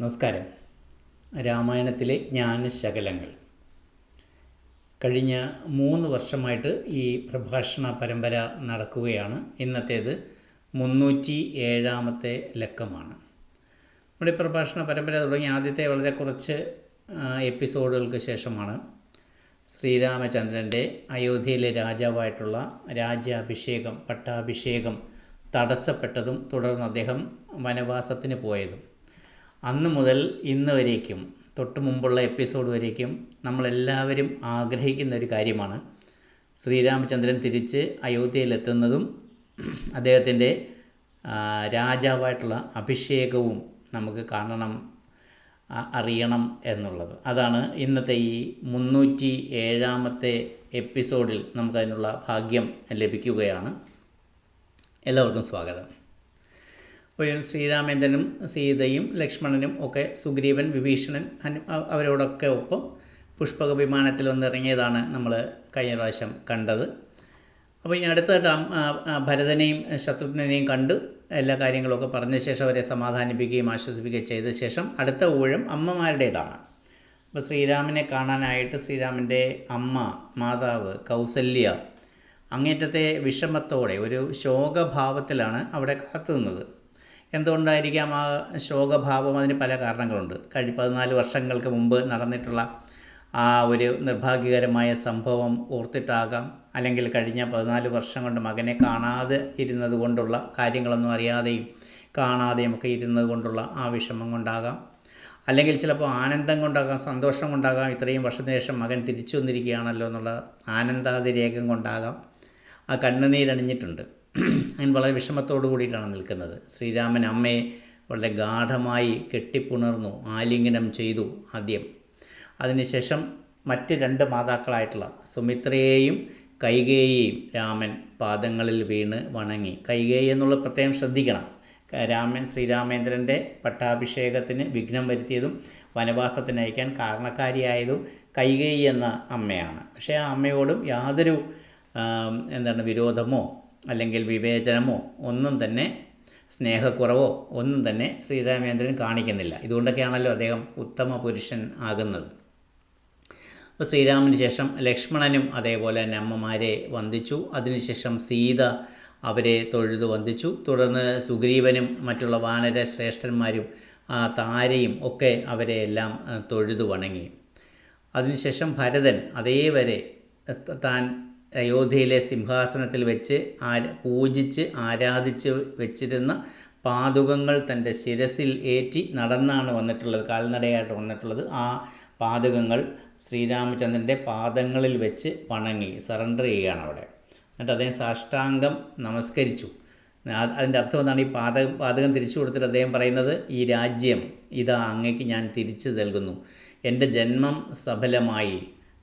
നമസ്കാരം. രാമായണത്തിലെ ജ്ഞാനശകലങ്ങൾ. കഴിഞ്ഞ മൂന്ന് വർഷമായിട്ട് ഈ പ്രഭാഷണ പരമ്പര നടക്കുകയാണ്. ഇന്നത്തേത് മുന്നൂറ്റി ഏഴാമത്തെ ലക്കമാണ്. നമ്മുടെ പ്രഭാഷണ പരമ്പര തുടങ്ങി ആദ്യത്തെ വളരെ കുറച്ച് എപ്പിസോഡുകൾക്ക് ശേഷമാണ് ശ്രീരാമചന്ദ്രന്റെ അയോധ്യയിലെ രാജാവായിട്ടുള്ള രാജ്യാഭിഷേകം പട്ടാഭിഷേകം തടസ്സപ്പെട്ടതും തുടർന്ന് അദ്ദേഹം വനവാസത്തിന് പോയതും. അന്ന് മുതൽ ഇന്ന് വരേക്കും തൊട്ട് മുമ്പുള്ള എപ്പിസോഡ് വരേക്കും നമ്മളെല്ലാവരും ആഗ്രഹിക്കുന്ന ഒരു കാര്യമാണ്. ശ്രീരാമചന്ദ്രൻ തിരിച്ച് അയോധ്യയിലെത്തുന്നതും അദ്ദേഹത്തിന്റെ രാജാവായിട്ടുള്ള അഭിഷേകവും നമുക്ക് കാണണം അറിയണം എന്നുള്ളത്. അതാണ് ഇന്നത്തെ ഈ മുന്നൂറ്റി ഏഴാമത്തെ എപ്പിസോഡിൽ നമുക്കതിനുള്ള ഭാഗ്യം ലഭിക്കുകയാണ്. എല്ലാവർക്കും സ്വാഗതം. അപ്പോൾ ശ്രീരാമേന്ദ്രനും സീതയും ലക്ഷ്മണനും ഒക്കെ സുഗ്രീവൻ വിഭീഷണൻ അവരോടൊക്കെ ഒപ്പം പുഷ്പക വിമാനത്തിൽ വന്നിറങ്ങിയതാണ് നമ്മൾ കഴിഞ്ഞ പ്രാവശ്യം കണ്ടത്. അപ്പോൾ ഇനി അടുത്തായിട്ട് ഭരതനെയും ശത്രുഘ്നെയും കണ്ട് എല്ലാ കാര്യങ്ങളൊക്കെ പറഞ്ഞ ശേഷം അവരെ സമാധാനിപ്പിക്കുകയും ആശ്വസിപ്പിക്കുകയും ചെയ്ത ശേഷം അടുത്ത ഊഴം അമ്മമാരുടേതാണ്. അപ്പോൾ ശ്രീരാമനെ കാണാനായിട്ട് ശ്രീരാമന്റെ അമ്മ മാതാവ് കൗസല്യ അങ്ങേറ്റത്തെ വിഷമത്തോടെ ഒരു ശോകഭാവത്തിലാണ് അവിടെ കാത്തുനിന്നത് എന്തുകൊണ്ടായിരിക്കാം ആ ശോകഭാവം? അതിന് പല കാരണങ്ങളുണ്ട്. കഴിഞ്ഞ പതിനാല് വർഷങ്ങൾക്ക് മുമ്പ് നടന്നിട്ടുള്ള ആ ഒരു നിർഭാഗ്യകരമായ സംഭവം ഓർത്തിട്ടാകാം. അല്ലെങ്കിൽ കഴിഞ്ഞ പതിനാല് വർഷം കൊണ്ട് മകനെ കാണാതെ ഇരുന്നത് കൊണ്ടുള്ള കാര്യങ്ങളൊന്നും അറിയാതെയും കാണാതെയും ഒക്കെ ഇരുന്നത് കൊണ്ടുള്ള ആ വിഷമം കൊണ്ടാകാം. അല്ലെങ്കിൽ ചിലപ്പോൾ ആനന്ദം കൊണ്ടാകാം സന്തോഷം കൊണ്ടാകാം ഇത്രയും വർഷത്തിന് ശേഷം മകൻ തിരിച്ചു വന്നിരിക്കുകയാണല്ലോ എന്നുള്ള ആനന്ദാതിരേകം കൊണ്ടാകാം. ആ കണ്ണുനീരണിഞ്ഞിട്ടുണ്ട്. അവൻ വളരെ വിഷമത്തോടു കൂടിയിട്ടാണ് നിൽക്കുന്നത്. ശ്രീരാമൻ അമ്മയെ വളരെ ഗാഠമായി കെട്ടിപ്പുണർന്നു ആലിംഗനം ചെയ്തു ആദ്യം. അതിനുശേഷം മറ്റ് രണ്ട് മാതാക്കളായിട്ടുള്ള സുമിത്രയെയും കൈകേയെയും രാമൻ പാദങ്ങളിൽ വീണ് വണങ്ങി. കൈകേയി എന്നുള്ള പ്രത്യേകം ശ്രദ്ധിക്കണം. രാമൻ ശ്രീരാമേന്ദ്രന്റെ പട്ടാഭിഷേകത്തിന് വിഘ്നം വരുത്തിയതും വനവാസത്തിന് അയക്കാൻ കാരണക്കാരിയായതും കൈകേയി എന്ന അമ്മയാണ്. പക്ഷേ ആ അമ്മയോടും യാതൊരു എന്താണ് വിരോധമോ അല്ലെങ്കിൽ വിവേചനമോ ഒന്നും തന്നെ സ്നേഹക്കുറവോ ഒന്നും തന്നെ ശ്രീരാമേന്ദ്രൻ കാണിക്കുന്നില്ല. ഇതുകൊണ്ടൊക്കെയാണല്ലോ അദ്ദേഹം ഉത്തമ പുരുഷൻ ആകുന്നത്. അപ്പോൾ ശ്രീരാമന് ശേഷം ലക്ഷ്മണനും അതേപോലെ തന്നെ അമ്മമാരെ വന്ദിച്ചു. അതിനുശേഷം സീത അവരെ തൊഴുതു വന്ദിച്ചു. തുടർന്ന് സുഗ്രീവനും മറ്റുള്ള വാനര ശ്രേഷ്ഠന്മാരും താരയും ഒക്കെ അവരെ എല്ലാം തൊഴുതു വണങ്ങി. അതിനുശേഷം ഭരതൻ അതേവരെ താൻ അയോധ്യയിലെ സിംഹാസനത്തിൽ വെച്ച് ആര പൂജിച്ച് ആരാധിച്ച് വെച്ചിരുന്ന പാതുകങ്ങൾ തന്റെ ശിരസിൽ ഏറ്റി നടന്നാണ് വന്നിട്ടുള്ളത് കാൽനടയായിട്ട് വന്നിട്ടുള്ളത്. ആ പാതുകങ്ങൾ ശ്രീരാമചന്ദ്രന്റെ പാദങ്ങളിൽ വെച്ച് വണങ്ങി സറണ്ടർ ചെയ്യുകയാണ് അവിടെ. എന്നിട്ട് അദ്ദേഹം സാഷ്ടാംഗം നമസ്കരിച്ചു. അതിന്റെ അർത്ഥം എന്താണ്? ഈ പാതകം പാതകം തിരിച്ചു കൊടുത്തിട്ട് അദ്ദേഹം പറയുന്നത് ഈ രാജ്യം ഇതാ അങ്ങേക്ക് ഞാൻ തിരിച്ചു നൽകുന്നു. എന്റെ ജന്മം സഫലമായി.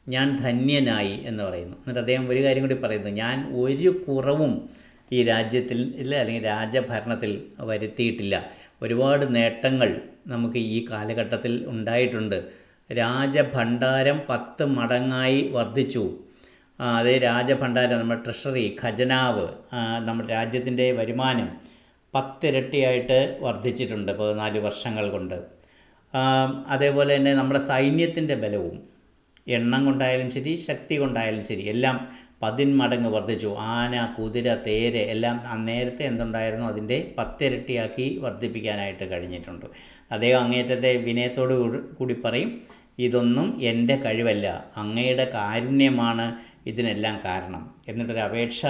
ഞാൻ ധന്യനായി എന്ന് പറയുന്നു. എന്നിട്ട് അദ്ദേഹം ഒരു കാര്യം കൂടി പറയുന്നു. ഞാൻ ഒരു കുറവും ഈ രാജ്യത്തിൽ ഇല്ല അല്ലെങ്കിൽ രാജഭരണത്തിൽ വരുത്തിയിട്ടില്ല. ഒരുപാട് നേട്ടങ്ങൾ നമുക്ക് ഈ കാലഘട്ടത്തിൽ ഉണ്ടായിട്ടുണ്ട്. രാജഭണ്ഡാരം പത്ത് മടങ്ങായി വർദ്ധിച്ചു. അതേ രാജഭണ്ഡാരം നമ്മുടെ ട്രഷറി ഖജനാവ് നമ്മുടെ രാജ്യത്തിന്റെ വരുമാനം പത്തിരട്ടിയായിട്ട് വർദ്ധിച്ചിട്ടുണ്ട് പതിനാല് വർഷങ്ങൾ കൊണ്ട്. അതേപോലെ തന്നെ നമ്മുടെ സൈന്യത്തിന്റെ ബലവും എണ്ണം കൊണ്ടായാലും ശരി ശക്തി കൊണ്ടായാലും ശരി എല്ലാം പതിന്മടങ്ങ് വർദ്ധിച്ചു. ആന കുതിര തേര് എല്ലാം നേരത്തെ എന്തുണ്ടായിരുന്നു? അതിന്റെ പത്തിരട്ടിയാക്കി വർദ്ധിപ്പിക്കാനായിട്ട് കഴിഞ്ഞിട്ടുണ്ട്. അദ്ദേഹം അങ്ങേറ്റത്തെ വിനയത്തോട് കൂടി പറയും ഇതൊന്നും എന്റെ കഴിവല്ല. അങ്ങയുടെ കാരുണ്യമാണ് ഇതിനെല്ലാം കാരണം. എന്നിട്ടൊരു അപേക്ഷ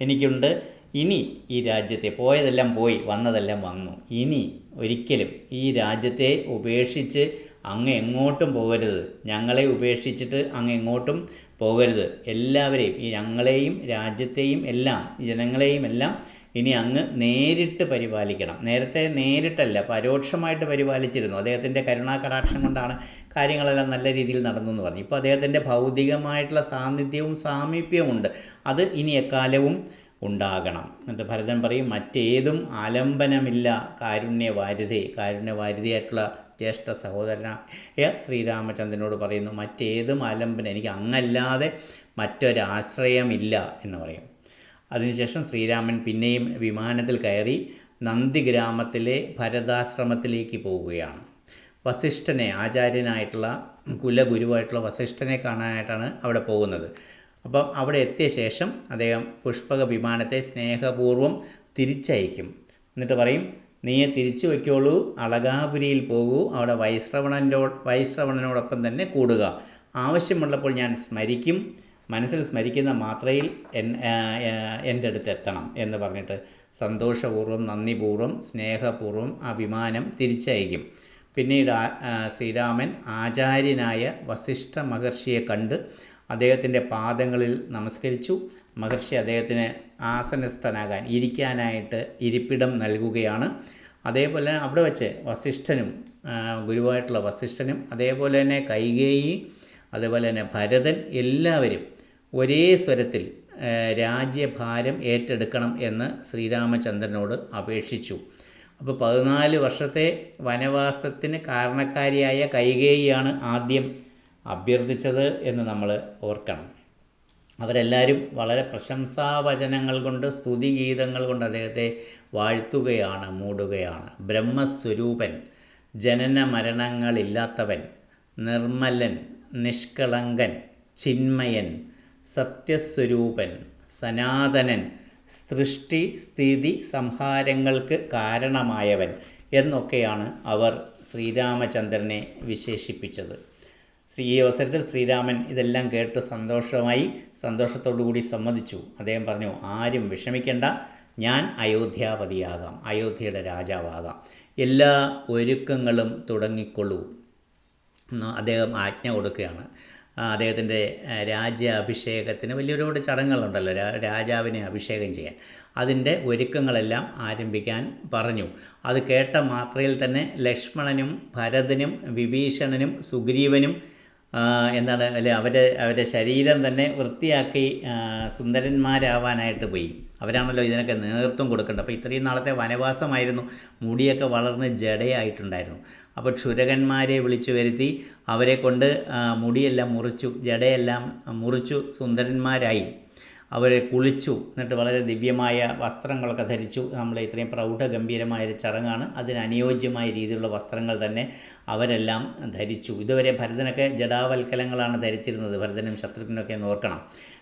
എനിക്കുണ്ട്. ഇനി ഈ രാജ്യത്തെ പോയതെല്ലാം പോയി വന്നതെല്ലാം വന്നു. ഇനി ഒരിക്കലും ഈ രാജ്യത്തെ ഉപേക്ഷിച്ച് അങ്ങ് എങ്ങോട്ടും പോകരുത്. ഞങ്ങളെ ഉപേക്ഷിച്ചിട്ട് അങ്ങ് എങ്ങോട്ടും പോകരുത്. എല്ലാവരെയും ഈ ഞങ്ങളെയും രാജ്യത്തെയും എല്ലാം ജനങ്ങളെയും എല്ലാം ഇനി അങ്ങ് നേരിട്ട് പരിപാലിക്കണം. നേരത്തെ നേരിട്ടല്ല പരോക്ഷമായിട്ട് പരിപാലിച്ചിരുന്നു. അദ്ദേഹത്തിന്റെ കരുണാകടാക്ഷം കൊണ്ടാണ് കാര്യങ്ങളെല്ലാം നല്ല രീതിയിൽ നടന്നു എന്ന് പറഞ്ഞു. ഇപ്പോൾ അദ്ദേഹത്തിന്റെ ഭൗതികമായിട്ടുള്ള സാന്നിധ്യവും സാമീപ്യവുമുണ്ട് അത് ഇനി എക്കാലവും ഉണ്ടാകണം. എന്നിട്ട് ഭരതൻ പറയും മറ്റേതും ആലംബനമില്ല കാരുണ്യവാരിധി. കാരുണ്യവാരിധിയായിട്ടുള്ള ജ്യേഷ്ഠ സഹോദരനായ ശ്രീരാമചന്ദ്രനോട് പറയുന്നു മറ്റേത് ആലംബനം എനിക്ക് അങ്ങല്ലാതെ മറ്റൊരാശ്രയമില്ല എന്ന് പറയും. അതിനുശേഷം ശ്രീരാമൻ പിന്നെയും വിമാനത്തിൽ കയറി നന്ദി ഗ്രാമത്തിലെ ഭരതാശ്രമത്തിലേക്ക് പോവുകയാണ്. വസിഷ്ഠനെ ആചാര്യനായിട്ടുള്ള കുലഗുരുവായിട്ടുള്ള വസിഷ്ഠനെ കാണാനായിട്ടാണ് അവിടെ പോകുന്നത്. അപ്പം അവിടെ എത്തിയ ശേഷം അദ്ദേഹം പുഷ്പക വിമാനത്തെ സ്നേഹപൂർവം തിരിച്ചയക്കും. എന്നിട്ട് പറയും നീ തിരിച്ചു വയ്ക്കോളൂ അളകാപുരിയിൽ പോകൂ അവിടെ വൈശ്രവണന്റെ വൈശ്രവണനോടൊപ്പം തന്നെ കൂടുക. ആവശ്യമുള്ളപ്പോൾ ഞാൻ സ്മരിക്കും മനസ്സിൽ സ്മരിക്കുന്ന മാത്രയിൽ എന്റെ അടുത്ത് എത്തണം എന്ന് പറഞ്ഞിട്ട് സന്തോഷപൂർവം നന്ദിപൂർവം സ്നേഹപൂർവം അഭിമാനം തിരിച്ചയക്കും. പിന്നീട് ശ്രീരാമൻ ആചാര്യനായ വസിഷ്ഠ മഹർഷിയെ കണ്ട് അദ്ദേഹത്തിന്റെ പാദങ്ങളിൽ നമസ്കരിച്ചു. മഹർഷി അദ്ദേഹത്തിന് ആസനസ്ഥനാകാൻ ഇരിക്കാനായിട്ട് ഇരിപ്പിടം നൽകുകയാണ്. അതേപോലെ അവിടെ വെച്ച് വസിഷ്ഠനും ഗുരുവായിട്ടുള്ള വസിഷ്ഠനും അതേപോലെ തന്നെ കൈകേയി അതേപോലെ തന്നെ ഭരതൻ എല്ലാവരും ഒരേ സ്വരത്തിൽ രാജ്യഭാരം ഏറ്റെടുക്കണം എന്ന് ശ്രീരാമചന്ദ്രനോട് അപേക്ഷിച്ചു. അപ്പോൾ പതിനാല് വർഷത്തെ വനവാസത്തിന് കാരണക്കാരിയായ കൈകേയിയാണ് ആദ്യം അഭ്യർത്ഥിച്ചത് എന്ന് നമ്മൾ ഓർക്കണം. അവരെല്ലാവരും വളരെ പ്രശംസാവചനങ്ങൾ കൊണ്ട് സ്തുതി ഗീതങ്ങൾ കൊണ്ട് അദ്ദേഹത്തെ വാഴ്ത്തുകയാണ് മൂടുകയാണ്. ബ്രഹ്മസ്വരൂപൻ ജനന മരണങ്ങളില്ലാത്തവൻ നിർമ്മലൻ നിഷ്കളങ്കൻ ചിന്മയൻ സത്യസ്വരൂപൻ സനാതനൻ സൃഷ്ടി സ്ഥിതി സംഹാരങ്ങൾക്ക് കാരണമായവൻ എന്നൊക്കെയാണ് അവർ ശ്രീരാമചന്ദ്രനെ വിശേഷിപ്പിച്ചത്. ശ്രീ ഈ അവസരത്തിൽ ശ്രീരാമൻ ഇതെല്ലാം കേട്ട് സന്തോഷമായി സന്തോഷത്തോടുകൂടി സമ്മതിച്ചു. അദ്ദേഹം പറഞ്ഞു ആരും വിഷമിക്കേണ്ട ഞാൻ അയോധ്യാപതിയാകാം അയോധ്യയുടെ രാജാവാകാം. എല്ലാ ഒരുക്കങ്ങളും തുടങ്ങിക്കൊള്ളൂ. അദ്ദേഹം ആജ്ഞ കൊടുക്കുകയാണ്. അദ്ദേഹത്തിന്റെ രാജ്യാഭിഷേകത്തിന് വലിയൊരുപാട് ചടങ്ങുകളുണ്ടല്ലോ രാ- രാജാവിനെ അഭിഷേകം ചെയ്യാൻ. അതിന്റെ ഒരുക്കങ്ങളെല്ലാം ആരംഭിക്കാൻ പറഞ്ഞു. അത് കേട്ട മാത്രയിൽ തന്നെ ലക്ഷ്മണനും ഭരതനും വിഭീഷണനും സുഗ്രീവനും എന്താണ് അല്ലെ അവരെ അവരുടെ ശരീരം തന്നെ വൃത്തിയാക്കി സുന്ദരന്മാരാവാനായിട്ട് പോയി. അവരാണല്ലോ ഇതിനൊക്കെ നേതൃത്വം കൊടുക്കേണ്ടത്. അപ്പോൾ ഇത്രയും നാളത്തെ വനവാസമായിരുന്നു. മുടിയൊക്കെ വളർന്ന് ജടയായിട്ടുണ്ടായിരുന്നു. അപ്പോൾ ക്ഷുരകന്മാരെ വിളിച്ചു വരുത്തി അവരെ കൊണ്ട് മുടിയെല്ലാം മുറിച്ചു ജടയെല്ലാം മുറിച്ചു സുന്ദരന്മാരായി. അവരെ കുളിച്ചു എന്നിട്ട് വളരെ ദിവ്യമായ വസ്ത്രങ്ങളൊക്കെ ധരിച്ചു. നമ്മൾ ഇത്രയും പ്രൗഢഗംഭീരമായ ഒരു ചടങ്ങാണ് അതിനനുയോജ്യമായ രീതിയിലുള്ള വസ്ത്രങ്ങൾ തന്നെ അവരെല്ലാം ധരിച്ചു. ഇതുവരെ ഭരതനൊക്കെ ജഡാവൽക്കലങ്ങളാണ് ധരിച്ചിരുന്നത്. ഭരതനും ശത്രുഘ്നൊക്കെ എന്ന്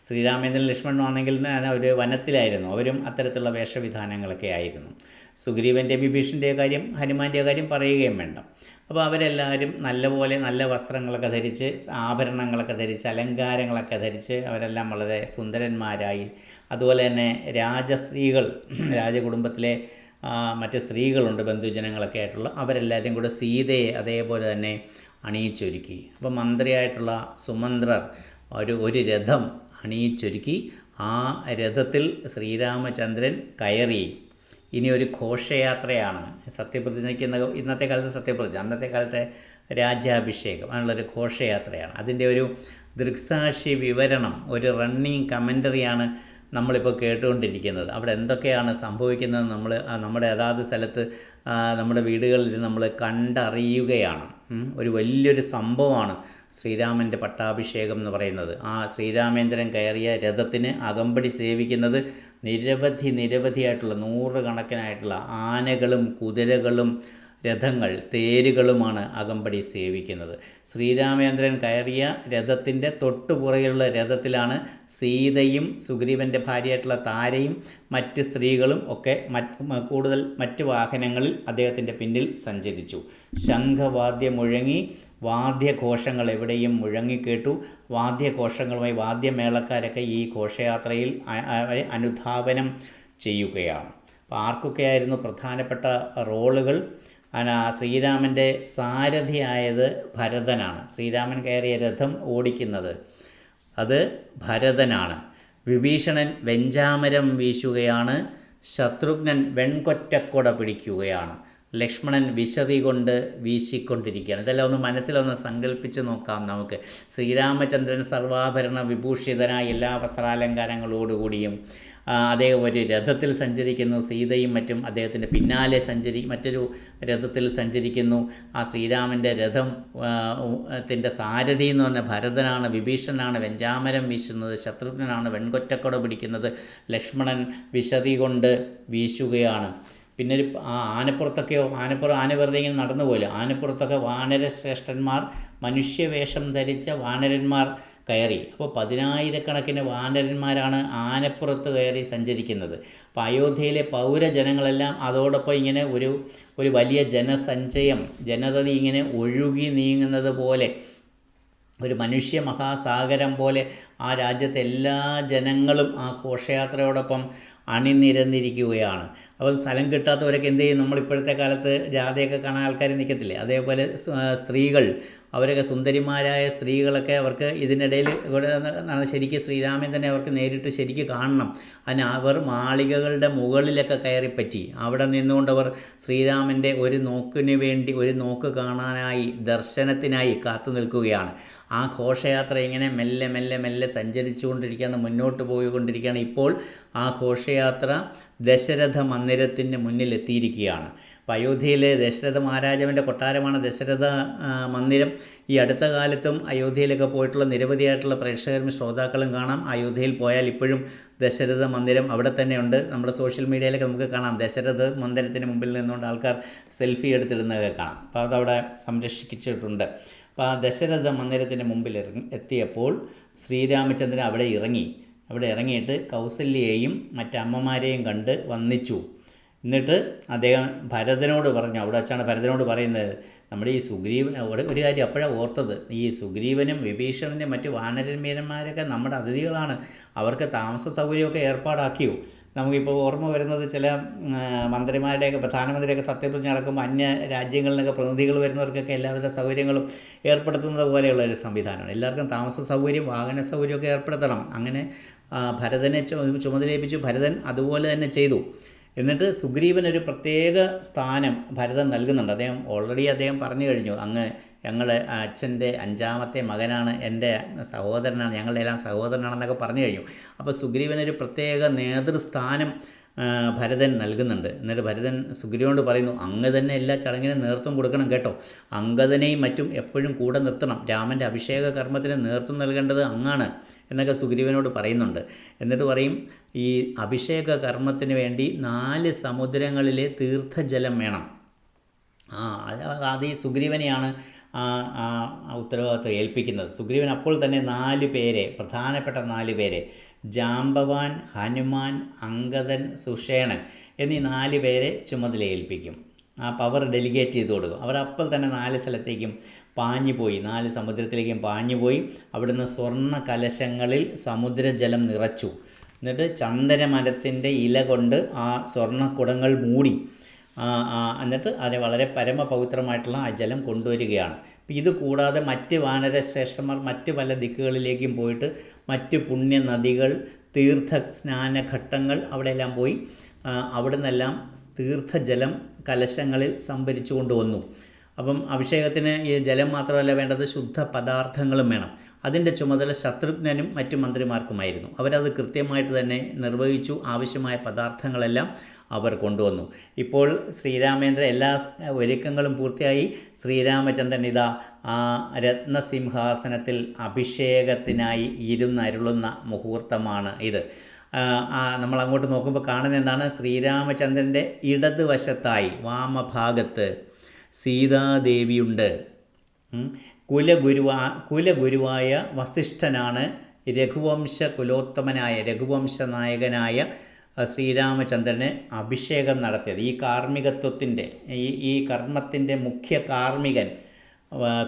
ശ്രീരാമേന്ദ്രൻ ലക്ഷ്മണനും ആണെങ്കിൽ അവർ വനത്തിലായിരുന്നു. അവരും അത്തരത്തിലുള്ള വേഷവിധാനങ്ങളൊക്കെ ആയിരുന്നു. സുഗ്രീവന്റെ വിഭീഷന്റെ കാര്യം ഹനുമാന്റെ കാര്യം പറയുകയും വേണ്ട. അപ്പോൾ അവരെല്ലാവരും നല്ലപോലെ നല്ല വസ്ത്രങ്ങളൊക്കെ ധരിച്ച് ആഭരണങ്ങളൊക്കെ ധരിച്ച് അലങ്കാരങ്ങളൊക്കെ ധരിച്ച് അവരെല്ലാം വളരെ സുന്ദരന്മാരായി. അതുപോലെ തന്നെ രാജസ്ത്രീകൾ രാജകുടുംബത്തിലെ മറ്റ് സ്ത്രീകളുണ്ട് ബന്ധുജനങ്ങളൊക്കെ ആയിട്ടുള്ള അവരെല്ലാവരും കൂടെ സീതയെ അതേപോലെ തന്നെ അണിയിച്ചൊരുക്കി. അപ്പോൾ മന്ത്രിയായിട്ടുള്ള സുമന്ത്രർ ഒരു ഒരു രഥം അണിയിച്ചൊരുക്കി. ആ രഥത്തിൽ ശ്രീരാമചന്ദ്രൻ കയറി. ഇനി ഒരു ഘോഷയാത്രയാണ്. സത്യപ്രതിജ്ഞയ്ക്ക് ഇന്ന ഇന്നത്തെ കാലത്ത് സത്യപ്രതിജ്ഞ അന്നത്തെ കാലത്തെ രാജ്യാഭിഷേകം അങ്ങനെയുള്ളൊരു ഘോഷയാത്രയാണ്. അതിന്റെ ഒരു ദൃക്സാക്ഷി വിവരണം ഒരു റണ്ണിങ് കമന്ററിയാണ് നമ്മളിപ്പോൾ കേട്ടുകൊണ്ടിരിക്കുന്നത്. അവിടെ എന്തൊക്കെയാണ് സംഭവിക്കുന്നത് നമ്മൾ നമ്മുടെ അതാത് സ്ഥലത്ത് നമ്മുടെ വീടുകളിൽ നമ്മൾ കണ്ടറിയുകയാണ്. ഒരു വലിയൊരു സംഭവമാണ് ശ്രീരാമന്റെ പട്ടാഭിഷേകം എന്ന് പറയുന്നത്. ആ ശ്രീരാമേന്ദ്രൻ കയറിയ രഥത്തിന് അകമ്പടി സേവിക്കുന്നത് നിരവധി നിരവധിയായിട്ടുള്ള നൂറുകണക്കിനായിട്ടുള്ള ആനകളും കുതിരകളും രഥങ്ങൾ തേരുകളുമാണ് അകമ്പടി സേവിക്കുന്നത്. ശ്രീരാമേന്ദ്രൻ കയറിയ രഥത്തിന്റെ തൊട്ടുപുറകിലുള്ള രഥത്തിലാണ് സീതയും സുഗ്രീവന്റെ ഭാര്യയായിട്ടുള്ള താരയും മറ്റ് സ്ത്രീകളും ഒക്കെ മറ്റ് കൂടുതൽ മറ്റ് വാഹനങ്ങളിൽ അദ്ദേഹത്തിന്റെ പിന്നിൽ സഞ്ചരിച്ചു. ശംഖവാദ്യം മുഴങ്ങി വാദ്യഘോഷങ്ങൾ എവിടെയും മുഴങ്ങിക്കേട്ടു. വാദ്യഘോഷങ്ങളുമായി വാദ്യമേളക്കാരൊക്കെ ഈ ഘോഷയാത്രയിൽ അനുധാവനം ചെയ്യുകയാണ്. അപ്പോൾ ആർക്കൊക്കെയായിരുന്നു പ്രധാനപ്പെട്ട റോളുകൾ? അന ശ്രീരാമന്റെ സാരഥിയായത് ഭരതനാണ്. ശ്രീരാമൻ കയറിയ രഥം ഓടിക്കുന്നത് അത് ഭരതനാണ്. വിഭീഷണൻ വെഞ്ചാമരം വീശുകയാണ്. ശത്രുഘ്നൻ വെൺകൊറ്റക്കൊട പിടിക്കുകയാണ്. ലക്ഷ്മണൻ വിശതി കൊണ്ട് വീശിക്കൊണ്ടിരിക്കുകയാണ്. ഇതെല്ലാം ഒന്ന് മനസ്സിലൊന്ന് സങ്കല്പിച്ച് നോക്കാം നമുക്ക്. ശ്രീരാമചന്ദ്രൻ സർവാഭരണ വിഭൂഷിതനായ എല്ലാ വസ്ത്രാലങ്കാരങ്ങളോടുകൂടിയും അദ്ദേഹം ഒരു രഥത്തിൽ സഞ്ചരിക്കുന്നു സീതയും മറ്റും അദ്ദേഹത്തിന്റെ പിന്നാലെ സഞ്ചരി മറ്റൊരു രഥത്തിൽ സഞ്ചരിക്കുന്നു. ആ ശ്രീരാമന്റെ രഥം ത്തിന്റെ സാരഥി എന്ന് പറഞ്ഞ ഭരതനാണ് വിഭീഷണനാണ് വെഞ്ചാമരം വീശുന്നത് ശത്രുഘ്നനാണ് വെൺകൊറ്റക്കൊട പിടിക്കുന്നത്. ലക്ഷ്മണൻ വിശറി കൊണ്ട് വീശുകയാണ്. പിന്നെ ഒരു ആനപ്പുറത്തൊക്കെയോ ആനപ്പുറം ആന വെറുതെ ഇങ്ങനെ നടന്നു പോലും ആനപ്പുറത്തൊക്കെ വാനരശ്രേഷ്ഠന്മാർ മനുഷ്യവേഷം ധരിച്ച വാനരന്മാർ കയറി. അപ്പോൾ പതിനായിരക്കണക്കിന് വാനരന്മാരാണ് ആനപ്പുറത്ത് കയറി സഞ്ചരിക്കുന്നത്. അപ്പോൾ അയോധ്യയിലെ പൗരജനങ്ങളെല്ലാം അതോടൊപ്പം ഇങ്ങനെ ഒരു ഒരു വലിയ ജനസഞ്ചയം ജനത ഇങ്ങനെ ഒഴുകി നീങ്ങുന്നത് പോലെ ഒരു മനുഷ്യ മഹാസാഗരം പോലെ ആ രാജ്യത്തെ എല്ലാ ജനങ്ങളും ആ ഘോഷയാത്രയോടൊപ്പം അണിനിരന്നിരിക്കുകയാണ്. അപ്പോൾ സ്ഥലം കിട്ടാത്തവരൊക്കെ എന്ത് ചെയ്യും? നമ്മളിപ്പോഴത്തെ കാലത്ത് ജാതിയൊക്കെ കാണാൻ ആൾക്കാർ നിൽക്കത്തില്ലേ അതേപോലെ സ്ത്രീകൾ അവരൊക്കെ സുന്ദരിമാരായ സ്ത്രീകളൊക്കെ അവർക്ക് ഇതിനിടയിൽ ഇവിടെ ശരിക്കും ശ്രീരാമൻ തന്നെ അവർക്ക് നേരിട്ട് ശരിക്ക് കാണണം. അതിന് അവർ മാളികകളുടെ മുകളിലൊക്കെ കയറിപ്പറ്റി. അവിടെ നിന്നുകൊണ്ട് അവർ ശ്രീരാമന്റെ ഒരു നോക്കിന് വേണ്ടി ഒരു നോക്ക് കാണാനായി ദർശനത്തിനായി കാത്തു നിൽക്കുകയാണ്. ആ ഘോഷയാത്ര ഇങ്ങനെ മെല്ലെ മെല്ലെ മെല്ലെ സഞ്ചരിച്ചുകൊണ്ടിരിക്കുകയാണ് മുന്നോട്ട് പോയിക്കൊണ്ടിരിക്കുകയാണ്. ഇപ്പോൾ ആ ഘോഷയാത്ര ദശരഥ മന്ദിരത്തിന്റെ മുന്നിൽ എത്തിയിരിക്കുകയാണ്. അപ്പോൾ അയോധ്യയിലെ ദശരഥ മഹാരാജാവിന്റെ കൊട്ടാരമാണ് ദശരഥ മന്ദിരം. ഈ അടുത്ത കാലത്തും അയോധ്യയിലൊക്കെ പോയിട്ടുള്ള നിരവധിയായിട്ടുള്ള പ്രേക്ഷകരും ശ്രോതാക്കളും കാണാം. അയോധ്യയിൽ പോയാൽ ഇപ്പോഴും ദശരഥ മന്ദിരം അവിടെ തന്നെയുണ്ട് നമ്മുടെ സോഷ്യൽ മീഡിയയിലൊക്കെ നമുക്ക് കാണാം. ദശരഥ മന്ദിരത്തിന് മുമ്പിൽ നിന്നുകൊണ്ട് ആൾക്കാർ സെൽഫി എടുത്തിടുന്നതൊക്കെ കാണാം. അപ്പോൾ അതവിടെ സംരക്ഷിച്ചിട്ടുണ്ട്. അപ്പോൾ ആ ദശരഥ മന്ദിരത്തിന് മുമ്പിൽ ഇറങ്ങി എത്തിയപ്പോൾ ശ്രീരാമചന്ദ്രൻ അവിടെ ഇറങ്ങി. അവിടെ ഇറങ്ങിയിട്ട് കൗസല്യയെയും മറ്റമ്മമാരെയും കണ്ട് വന്നിച്ചു എന്നിട്ട് അദ്ദേഹം ഭരതനോട് പറഞ്ഞു അവിടെ വെച്ചാണ് ഭരതനോട് പറയുന്നത് നമ്മുടെ ഈ സുഗ്രീവൻ ഒരു കാര്യം അപ്പോഴാണ് ഓർത്തത് ഈ സുഗ്രീവനും വിഭീഷണനും മറ്റ് വാനരന്മീരന്മാരൊക്കെ നമ്മുടെ അതിഥികളാണ്. അവർക്ക് താമസ സൗകര്യമൊക്കെ ഏർപ്പാടാക്കിയോ? നമുക്കിപ്പോൾ ഓർമ്മ വരുന്നത് ചില മന്ത്രിമാരുടെയൊക്കെ പ്രധാനമന്ത്രിയൊക്കെ സത്യപ്രതിജ്ഞ നടക്കുമ്പോൾ അന്യ രാജ്യങ്ങളിൽ നിന്നൊക്കെ പ്രതിനിധികൾ വരുന്നവർക്കൊക്കെ എല്ലാവിധ സൗകര്യങ്ങളും ഏർപ്പെടുത്തുന്നത് പോലെയുള്ള ഒരു സംവിധാനമാണ്. എല്ലാവർക്കും താമസ സൗകര്യം വാഹന സൗകര്യമൊക്കെ ഏർപ്പെടുത്തണം. അങ്ങനെ ഭരതനെ ചുമതലയിപ്പിച്ചു ഭരതൻ അതുപോലെ തന്നെ ചെയ്തു. എന്നിട്ട് സുഗ്രീവൻ ഒരു പ്രത്യേക സ്ഥാനം ഭരതൻ നൽകുന്നുണ്ട്. അദ്ദേഹം ഓൾറെഡി അദ്ദേഹം പറഞ്ഞു കഴിഞ്ഞു. അങ്ങ് ഞങ്ങളുടെ അച്ഛന്റെ അഞ്ചാമത്തെ മകനാണ് എന്റെ സഹോദരനാണ് ഞങ്ങളുടെ എല്ലാം സഹോദരനാണെന്നൊക്കെ പറഞ്ഞു കഴിഞ്ഞു. അപ്പോൾ സുഗ്രീവനൊരു പ്രത്യേക നേതൃസ്ഥാനം ഭരതൻ നൽകുന്നുണ്ട്. എന്നിട്ട് ഭരതൻ സുഗ്രീവനോട് പറയുന്നു അങ്ങ് തന്നെ എല്ലാ ചടങ്ങിനും നേതൃത്വം കൊടുക്കണം കേട്ടോ. അങ്കതനെയും മറ്റും എപ്പോഴും കൂടെ നിർത്തണം. രാമന്റെ അഭിഷേക കർമ്മത്തിന് നേതൃത്വം നൽകേണ്ടത് അങ്ങാണ് എന്നൊക്കെ സുഗ്രീവനോട് പറയുന്നുണ്ട്. എന്നിട്ട് പറയും ഈ അഭിഷേക കർമ്മത്തിന് വേണ്ടി നാല് സമുദ്രങ്ങളിലെ തീർത്ഥജലം വേണം. ആ അത് ഈ സുഗ്രീവനെയാണ് ആ ആ ഉത്തരവാദിത്വം ഏൽപ്പിക്കുന്നത്. സുഗ്രീവൻ അപ്പോൾ തന്നെ നാല് പേരെ പ്രധാനപ്പെട്ട നാല് പേരെ ജാംബവാൻ ഹനുമാൻ അങ്കദൻ സുഷേണൻ എന്നീ നാല് പേരെ ചുമതല ഏൽപ്പിക്കും. ആ പവർ ഡെലിഗേറ്റ് ചെയ്ത് കൊടുക്കും. അവർ അപ്പോൾ തന്നെ നാല് സ്ഥലത്തേക്കും പാഞ്ഞു പോയി. നാല് സമുദ്രത്തിലേക്കും പാഞ്ഞു പോയി. അവിടുന്ന് സ്വർണ കലശങ്ങളിൽ സമുദ്രജലം നിറച്ചു. എന്നിട്ട് ചന്ദനമരത്തിന്റെ ഇല കൊണ്ട് ആ സ്വർണക്കുടങ്ങൾ മൂടി. എന്നിട്ട് അതിനെ വളരെ പരമപവിത്രമായിട്ടുള്ള ആ ജലം കൊണ്ടുവരികയാണ്. ഇത് കൂടാതെ മറ്റ് വാനരശ്രേഷ്ഠന്മാർ മറ്റ് പല ദിക്കുകളിലേക്കും പോയിട്ട് മറ്റ് പുണ്യ നദികൾ തീർത്ഥ സ്നാനഘട്ടങ്ങൾ അവിടെയെല്ലാം പോയി ആ, അവിടെ നിന്നെല്ലാം തീർത്ഥജലം കലശങ്ങളിൽ സംഭരിച്ചു കൊണ്ടുവന്നു. അപ്പം അഭിഷേകത്തിന് ഈ ജലം മാത്രമല്ല വേണ്ടത് ശുദ്ധ പദാർത്ഥങ്ങളും വേണം. അതിന്റെ ചുമതല ശത്രുഘ്നനും മറ്റു മന്ത്രിമാർക്കുമായിരുന്നു. അവരത് കൃത്യമായിട്ട് തന്നെ നിർവഹിച്ചു. ആവശ്യമായ പദാർത്ഥങ്ങളെല്ലാം അവർ കൊണ്ടുവന്നു. ഇപ്പോൾ ശ്രീരാമേന്ദ്ര എല്ലാ ഒരുക്കങ്ങളും പൂർത്തിയായി. ശ്രീരാമചന്ദ്രൻ ഇതാ ആ രത്നസിംഹാസനത്തിൽ അഭിഷേകത്തിനായി ഇരുന്നരുളുന്ന മുഹൂർത്തമാണ് ഇത്. നമ്മൾ അങ്ങോട്ട് നോക്കുമ്പോൾ കാണുന്ന എന്താണ്? ശ്രീരാമചന്ദ്രന്റെ ഇടതുവശത്തായി വാമഭാഗത്ത് സീതാദേവിയുണ്ട്. കുലഗുരുവാ കുലഗുരുവായ വസിഷ്ഠനാണ് രഘുവംശ കുലോത്തമനായ രഘുവംശ നായകനായ ശ്രീരാമചന്ദ്രന് അഭിഷേകം നടത്തിയത്. ഈ കാർമ്മികത്വത്തിന്റെ ഈ ഈ കർമ്മത്തിന്റെ മുഖ്യ കാർമ്മികൻ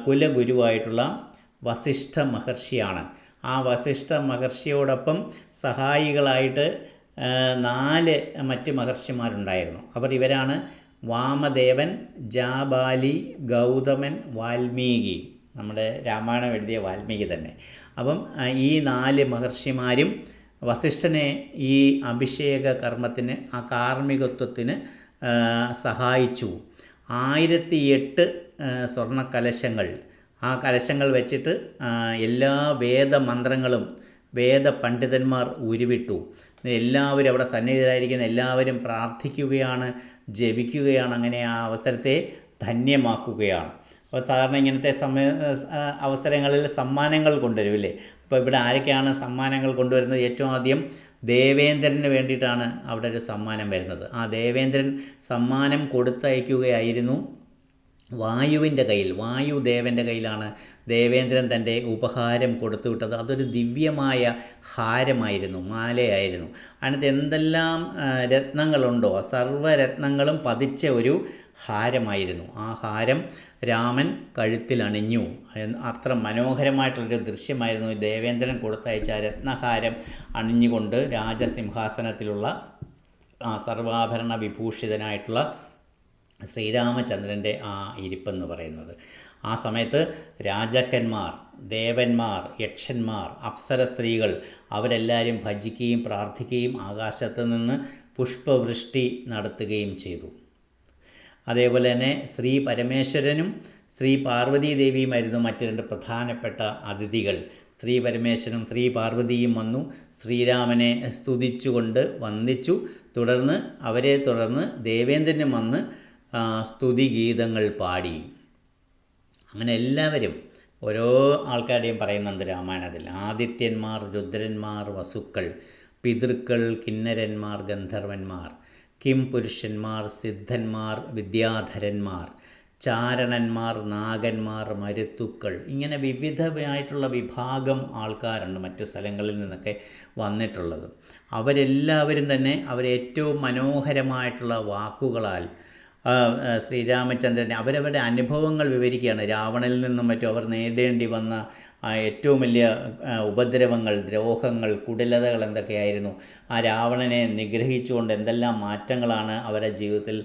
കുലഗുരുവായിട്ടുള്ള വസിഷ്ഠ മഹർഷിയാണ്. ആ വസിഷ്ഠ മഹർഷിയോടൊപ്പം സഹായികളായിട്ട് നാല് മറ്റ് മഹർഷിമാരുണ്ടായിരുന്നു. അവർ ഇവരാണ് വാമദേവൻ ജാബാലി ഗൗതമൻ വാൽമീകി. നമ്മുടെ രാമായണം എഴുതിയ വാൽമീകി തന്നെ. അപ്പം ഈ നാല് മഹർഷിമാരും വസിഷ്ഠനെ ഈ അഭിഷേക കർമ്മത്തിന് ആ കാർമ്മികത്വത്തിന് സഹായിച്ചു. ആയിരത്തി എട്ട് സ്വർണ കലശങ്ങൾ ആ കലശങ്ങൾ വെച്ചിട്ട് എല്ലാ വേദമന്ത്രങ്ങളും വേദ പണ്ഡിതന്മാർ ഉരുവിട്ടു. എല്ലാവരും അവിടെ സന്നിഹിതരായിരിക്കുന്ന എല്ലാവരും പ്രാർത്ഥിക്കുകയാണ് ജപിക്കുകയാണ് അങ്ങനെ ആ അവസരത്തെ ധന്യമാക്കുകയാണ്. അപ്പോൾ സാധാരണ ഇങ്ങനത്തെ സമയ അവസരങ്ങളിൽ സമ്മാനങ്ങൾ കൊണ്ടുവരും അല്ലേ? അപ്പോൾ ഇവിടെ ആരൊക്കെയാണ് സമ്മാനങ്ങൾ കൊണ്ടുവരുന്നത്? ഏറ്റവും ആദ്യം ദേവേന്ദ്രന് വേണ്ടിയിട്ടാണ് അവിടെ ഒരു സമ്മാനം വരുന്നത്. ആ ദേവേന്ദ്രൻ സമ്മാനം കൊടുത്തയക്കുകയായിരുന്നു വായുവിന്റെ കയ്യിൽ. വായുദേവന്റെ കയ്യിലാണ് ദേവേന്ദ്രൻ തന്റെ ഉപഹാരം കൊടുത്തു വിട്ടത്. അതൊരു ദിവ്യമായ ഹാരമായിരുന്നു മാലയായിരുന്നു. അതിനകത്ത് എന്തെല്ലാം രത്നങ്ങളുണ്ടോ? സർവരത്നങ്ങളും പതിച്ച ഒരു ഹാരമായിരുന്നു. ആ ഹാരം രാമൻ എന്ന് അത്ര മനോഹരമായിട്ടുള്ളൊരു ദൃശ്യമായിരുന്നു ദേവേന്ദ്രൻ കൊടുത്തയച്ച രത്നഹാരം അണിഞ്ഞുകൊണ്ട് രാജസിംഹാസനത്തിലുള്ള ആ സർവാഭരണ വിഭൂഷിതനായിട്ടുള്ള ശ്രീരാമചന്ദ്രന്റെ ആ ഇരിപ്പെന്ന് പറയുന്നത്. ആ സമയത്ത് രാജാക്കന്മാർ ദേവന്മാർ യക്ഷന്മാർ അപ്സര സ്ത്രീകൾ അവരെല്ലാവരും ഭജിക്കുകയും പ്രാർത്ഥിക്കുകയും ആകാശത്ത് നിന്ന് പുഷ്പവൃഷ്ടി നടത്തുകയും ചെയ്തു. അതേപോലെ തന്നെ ശ്രീ പരമേശ്വരനും ശ്രീ പാർവതീ ദേവിയുമായിരുന്നു മറ്റ് രണ്ട് പ്രധാനപ്പെട്ട അതിഥികൾ. ശ്രീ പരമേശ്വരനും ശ്രീ പാർവതിയും വന്നു. ശ്രീരാമനെ സ്തുതിച്ചുകൊണ്ട് വന്ദിച്ചു. തുടർന്ന് അവരെ തുടർന്ന് ദേവേന്ദ്രനും വന്ന് സ്തുതി ഗീതങ്ങൾ പാടി. അങ്ങനെ എല്ലാവരും ഓരോ ആൾക്കാരുടെയും പറയുന്നുണ്ട് രാമായണത്തിൽ. ആദിത്യന്മാർ രുദ്രന്മാർ വസുക്കൾ പിതൃക്കൾ കിന്നരന്മാർ ഗന്ധർവന്മാർ. കിം പുരുഷന്മാർ സിദ്ധന്മാർ വിദ്യാധരന്മാർ ചാരണന്മാർ നാഗന്മാർ മരുത്തുക്കൾ ഇങ്ങനെ വിവിധമായിട്ടുള്ള വിഭാഗം ആൾക്കാരുണ്ട് മറ്റ് സ്ഥലങ്ങളിൽ നിന്നൊക്കെ വന്നിട്ടുള്ളത്. അവരെല്ലാവരും തന്നെ അവരേറ്റവും മനോഹരമായിട്ടുള്ള വാക്കുകളാൽ ശ്രീരാമചന്ദ്രൻ അവരവരുടെ അനുഭവങ്ങൾ വിവരിക്കുകയാണ്. രാവണനിൽ നിന്നും മറ്റും അവർ നേരിടേണ്ടി വന്ന ഏറ്റവും വലിയ ഉപദ്രവങ്ങൾ ദ്രോഹങ്ങൾ കുടിലതകൾ എന്തൊക്കെയായിരുന്നു? ആ രാവണനെ നിഗ്രഹിച്ചുകൊണ്ട് എന്തെല്ലാം മാറ്റങ്ങളാണ് അവരുടെ ജീവിതത്തിൽ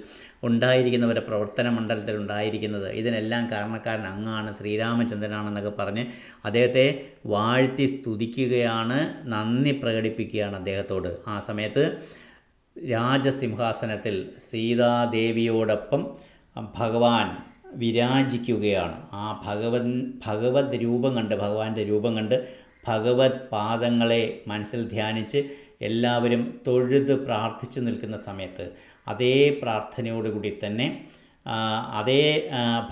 ഉണ്ടായിരിക്കുന്ന അവരുടെ പ്രവർത്തന മണ്ഡലത്തിൽ ഉണ്ടായിരിക്കുന്നത്? ഇതിനെല്ലാം കാരണക്കാരൻ അങ്ങാണ് ശ്രീരാമചന്ദ്രനാണെന്നൊക്കെ പറഞ്ഞ് അദ്ദേഹത്തെ വാഴ്ത്തി സ്തുതിക്കുകയാണ് നന്ദി പ്രകടിപ്പിക്കുകയാണ് അദ്ദേഹത്തോട്. ആ സമയത്ത് രാജസിംഹാസനത്തിൽ സീതാദേവിയോടൊപ്പം ഭഗവാൻ വിരാജിക്കുകയാണ്. ആ ഭഗവൻ ഭഗവത് രൂപം കണ്ട് ഭഗവാന്റെ രൂപം കണ്ട് ഭഗവത് പാദങ്ങളെ മനസ്സിൽ ധ്യാനിച്ച് എല്ലാവരും തൊഴുത് പ്രാർത്ഥിച്ചു നിൽക്കുന്ന സമയത്ത് അതേ പ്രാർത്ഥനയോടുകൂടി തന്നെ അതേ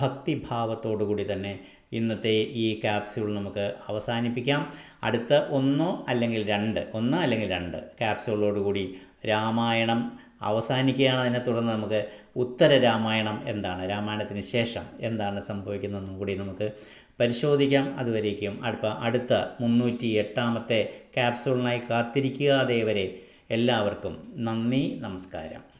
ഭക്തിഭാവത്തോടുകൂടി ഭക്തിഭാവത്തോടു കൂടി തന്നെ ഇന്നത്തെ ഈ ക്യാപ്സ്യൂൾ നമുക്ക് അവസാനിപ്പിക്കാം. അടുത്ത ഒന്നോ അല്ലെങ്കിൽ രണ്ട് ഒന്ന് അല്ലെങ്കിൽ രണ്ട് ക്യാപ്സ്യൂളോടുകൂടി രാമായണം അവസാനിക്കുകയാണ് അതിനെ തുടർന്ന് നമുക്ക് ഉത്തര രാമായണം എന്താണ്? രാമായണത്തിന് ശേഷം എന്താണ് സംഭവിക്കുന്നതെന്നും കൂടി നമുക്ക് പരിശോധിക്കാം. അതുവരേക്കും അടുത്ത അടുത്ത മുന്നൂറ്റി എട്ടാമത്തെ ക്യാപ്സൂളിനായി കാത്തിരിക്കുക. അതേവരെ എല്ലാവർക്കും നന്ദി നമസ്കാരം.